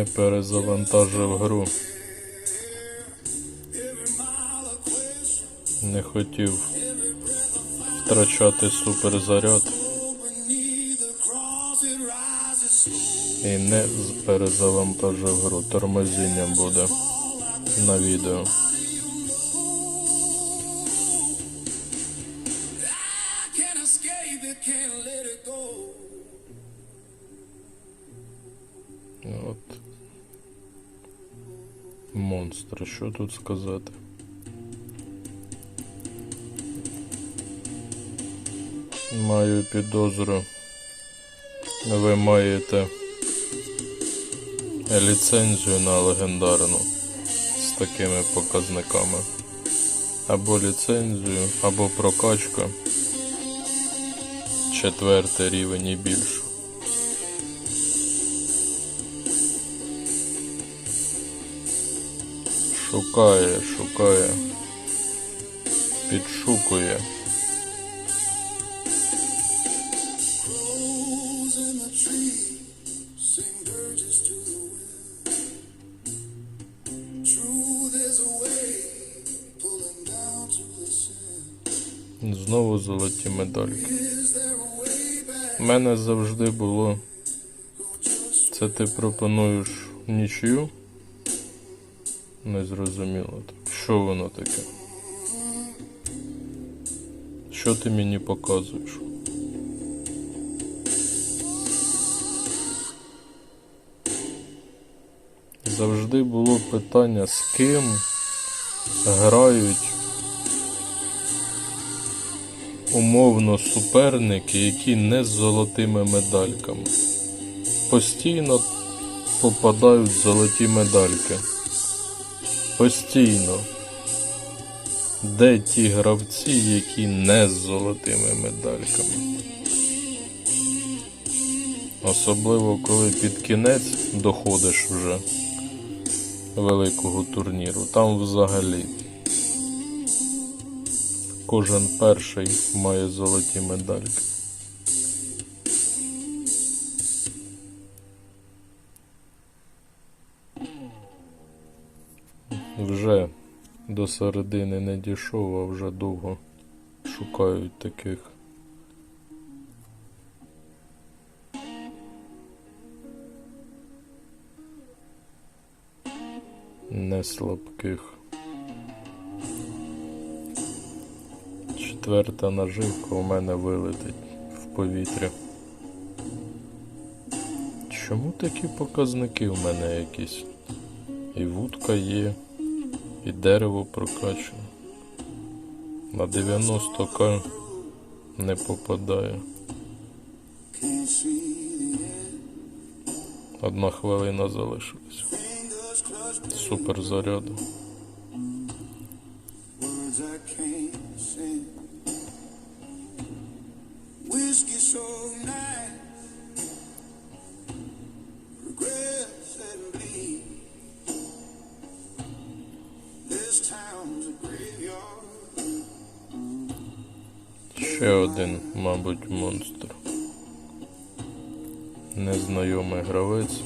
не перезавантажив гру. Не хотів втрачати суперзаряд. І не перезавантажив гру. Тормозіння буде на відео. Монстр, що тут сказати? Маю підозру. Ви маєте ліцензію на легендарну з такими показниками. Або ліцензію, або прокачка. Четвертий рівень і більше. To the sin. Знову золоті медальки. У мене завжди було. Це ти пропонуєш нічию? Незрозуміло. Що воно таке? Що ти мені показуєш? Завжди було питання, з ким грають умовно суперники, які не з золотими медальками. Постійно попадають золоті медальки. Постійно. Де ті гравці, які не з золотими медальками? Особливо коли під кінець доходиш вже великого турніру. Там взагалі кожен перший має золоті медальки. До середини не дійшов, а вже довго шукають таких. Не слабких. Четверта наживка у мене вилетить в повітря. Чому такі показники у мене якісь? І вудка є, і дерево прокачане. На 90к не попадає. Одна хвилина залишилась. Супер заряду. Whiskey so nice. Ще один, мабуть, монстр. Незнайомий гравець.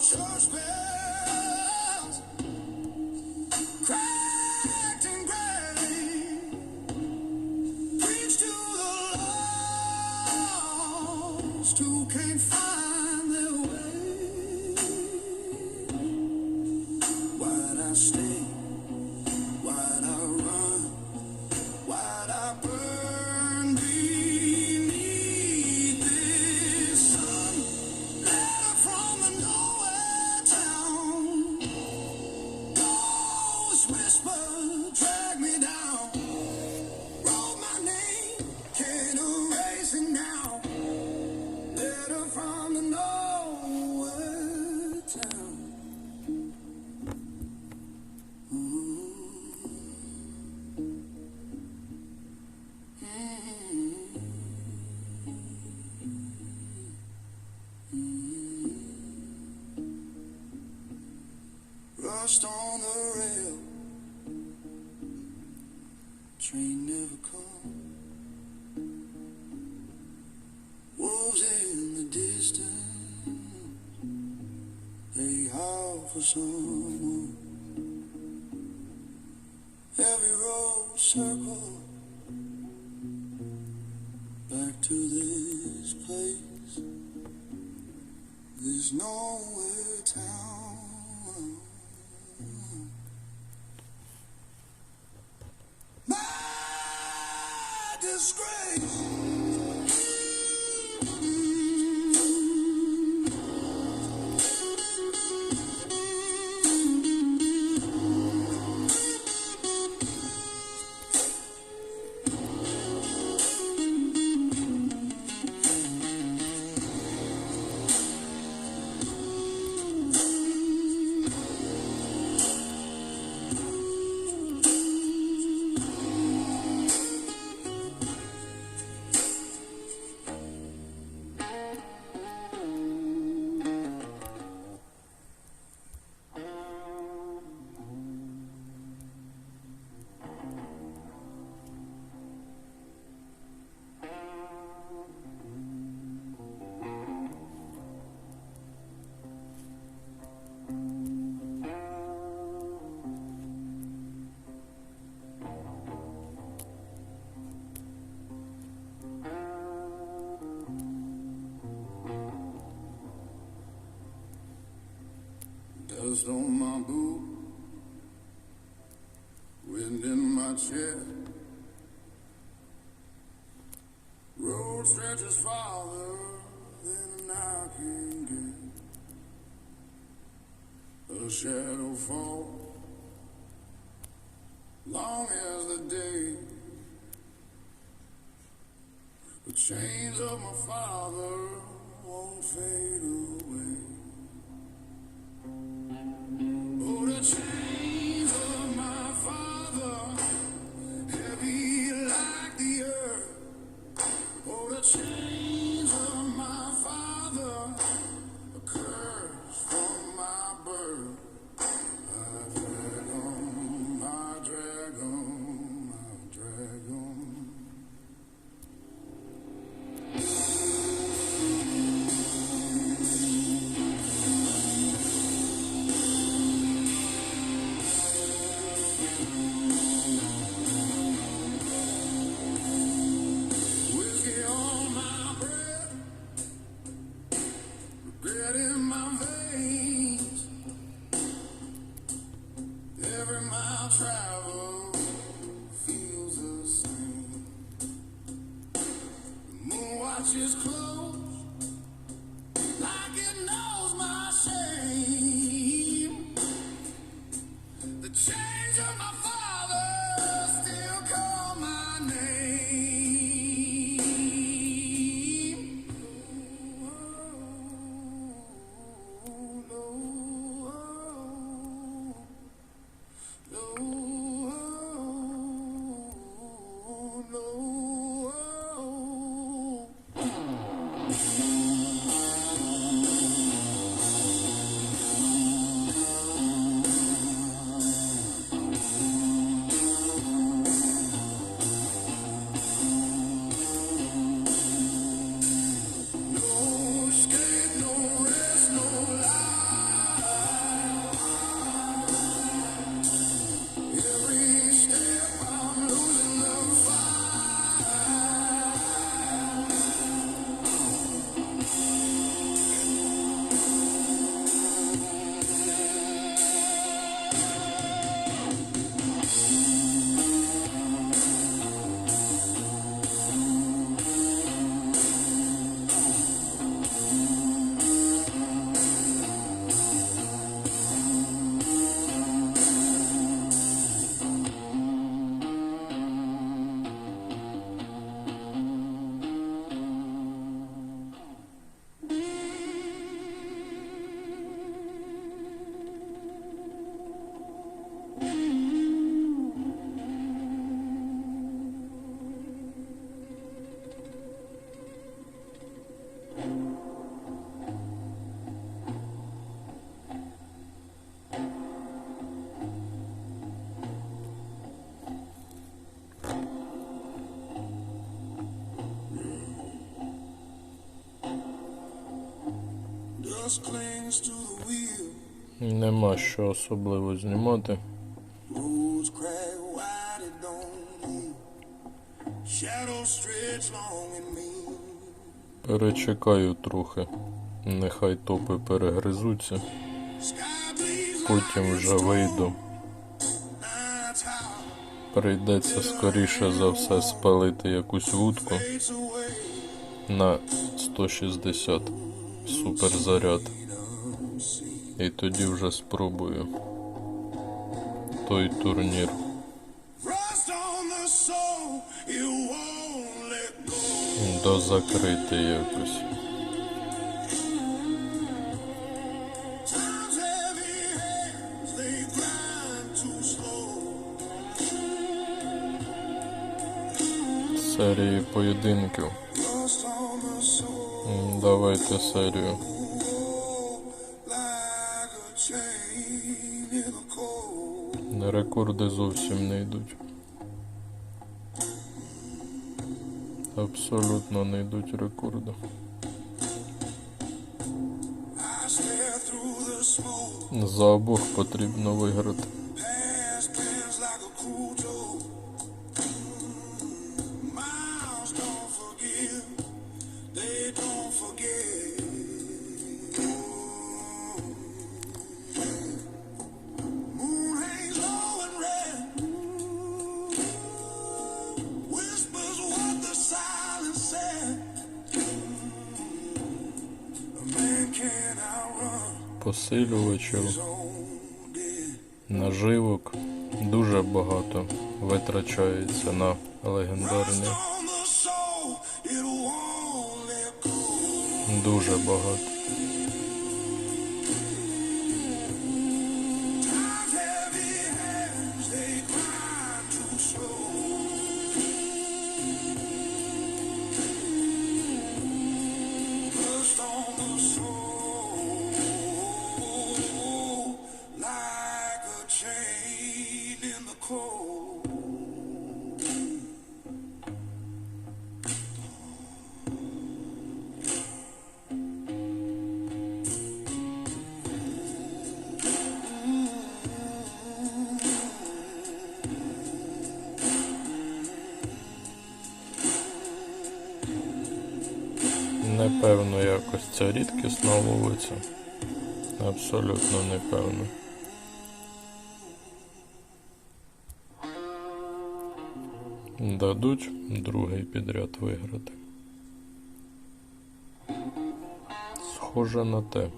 trust me. every circle. Dust on my boot, wind in my chair. Road stretches farther than I can get. A shadow falls, long as the day. The chains of my father won't fade away. watch close. Нема що особливо знімати. Перечекаю трохи. Нехай топи перегризуться. Потім вже вийду. Прийдеться скоріше за все спалити якусь вудку на 160 суперзаряд. І тоді вже спробую той турнір. Go. Дозакрити якось. Серії поєдинків. Давайте серію. Рекорди зовсім не йдуть. Абсолютно не йдуть рекорди. За обох потрібно виграти. Посилювачів, наживок дуже багато витрачається на легендарні. Дуже багато. Непевно якось ця рідкісна вулиця. Абсолютно непевно. Дадуть другий підряд виграти. Схоже на те.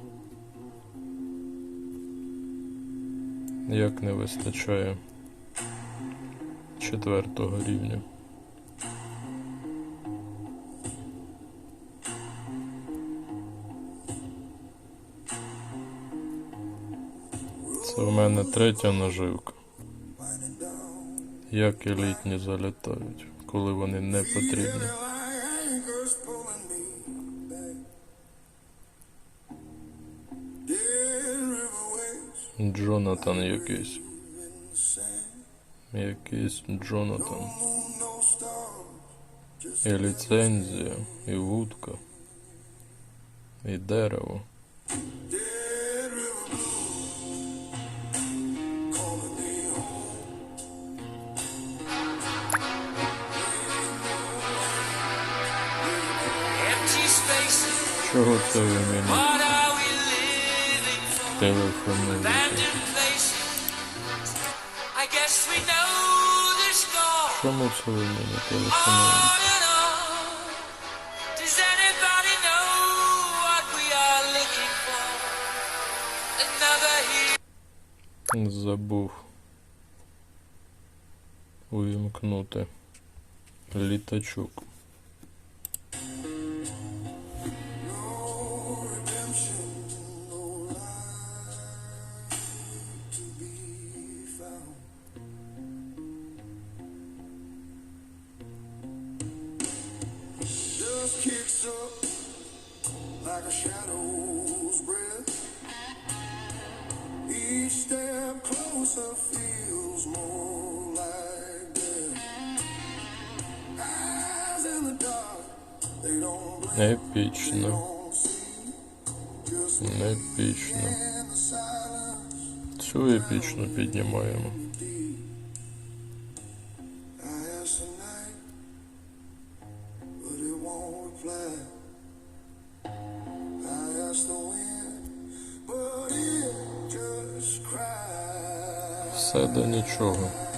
Як не вистачає четвертого рівня. В мене третя наживка. Як елітні залітають, коли вони не потрібні. Джонатан якийсь. Якийсь Джонатан. І ліцензія, і вудка, і дерево. Чого це ви мені телефонуєте? Чому це ви мені телефонуєте? On and on. Wind, but it just cries. Все до нічого.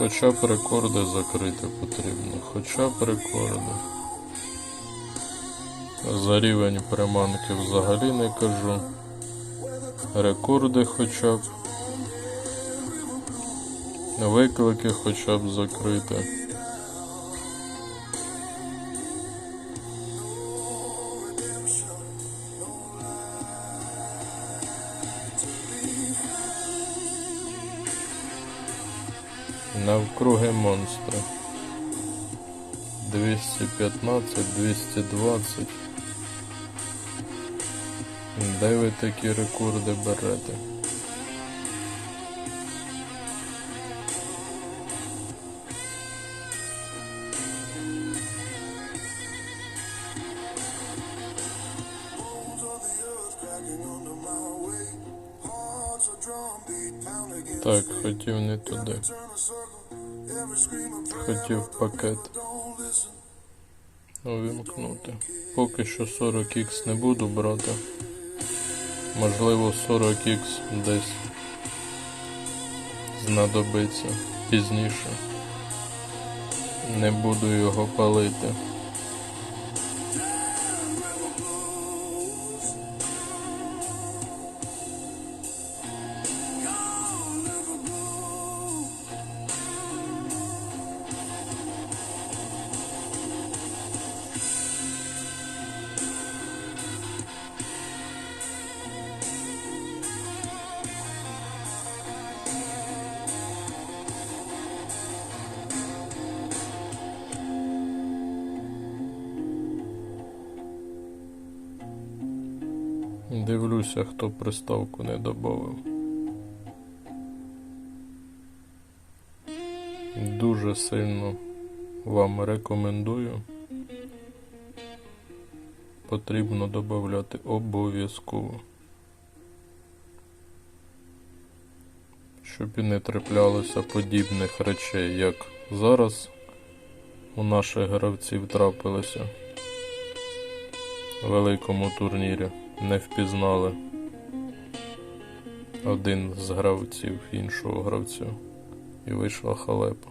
Хоча б рекорди закрити потрібно. Хоча б рекорди. За рівень приманки взагалі не кажу. Рекорди хоча б. Виклики хоча б закрити. Навкруги монстри. 215, 220. Де ви такі рекорди берете? Так, хотів не туди. Хотів пакет увімкнути. Поки що 40х не буду брати. Можливо 40х десь знадобиться пізніше. Не буду його палити. Дивлюся, хто приставку не додав. Дуже сильно вам рекомендую. Потрібно додати обов'язково. Щоб і не траплялося подібних речей, як зараз у наших гравців трапилося в великому турнірі не впізнали один з гравців іншого гравця і вийшла халепа.